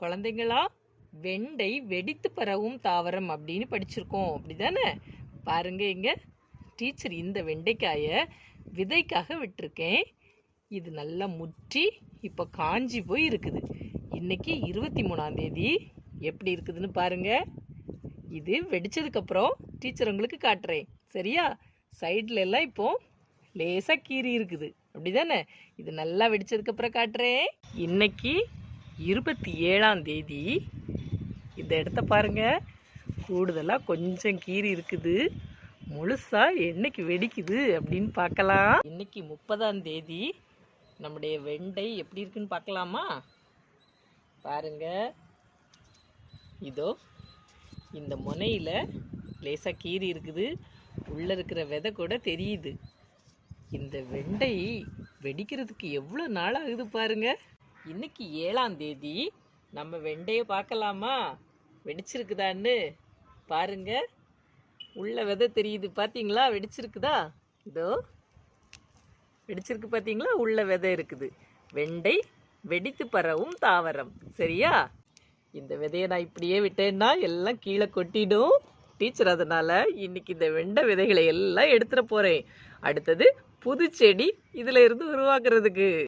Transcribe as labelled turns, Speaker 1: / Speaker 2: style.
Speaker 1: குழந்தைங்களா? வெண்டை வெடித்து பரவும் தாவரம் அப்படின்னு படிச்சிருக்கோம். அப்படிதானே? பாருங்க இங்க. டீச்சர் இந்த வெண்டைக்காயை விதைக்காக விட்டிருக்கேன். இது நல்லா முற்றி இப்போ காஞ்சி போய் இருக்குது. இன்னைக்கு இருபத்தி மூணாம் தேதி. எப்படி இருக்குதுன்னு பாருங்க. இது வெடிச்சதுக்கப்புறம் டீச்சர் உங்களுக்கு காட்டுறேன். சரியா? சைடில் எல்லாம் இப்போ லேசாக கீறி இருக்குது. அப்படிதானே? இது நல்லா வெடிச்சதுக்கப்புறம் காட்டுறேன். இன்னைக்கு இருபத்தி ஏழாம் தேதி. இந்த இடத்த பாருங்க. கூடுதலாக கொஞ்சம் கீறி இருக்குது. முழுசாக என்னைக்கு வெடிக்குது அப்படின்னு பார்க்கலாம். இன்றைக்கி முப்பதாம் தேதி. நம்முடைய வெண்டை எப்படி இருக்குன்னு பார்க்கலாமா? பாருங்க. இதோ இந்த முனையில் லேசாக கீறி இருக்குது. உள்ளே இருக்கிற விதை கூட தெரியுது. இந்த வெண்டை வெடிக்கிறதுக்கு எவ்வளோ நாள் ஆகுது பாருங்கள் இன்னைக்கு ஏழாம் தேதி. நம்ம வெண்டையை பார்க்கலாமா? வெடிச்சிருக்குதான்னு பாருங்க. உள்ள விதை தெரியுது. பார்த்தீங்களா வெடிச்சிருக்குதா? இதோ. வெடிச்சிருக்கு பார்த்தீங்களா உள்ள விதை இருக்குது. வெண்டை வெடித்து பரவும் தாவரம். சரியா? இந்த விதையை நான் இப்படியே விட்டேன்னா எல்லாம் கீழே கொட்டிடும். டீச்சர் அதனால் இன்னைக்கு இந்த வெண்டை விதைகளை எல்லாம் எடுத்துட போகிறேன் அடுத்தது புது செடி இதில் இருந்து உருவாக்குறதுக்கு.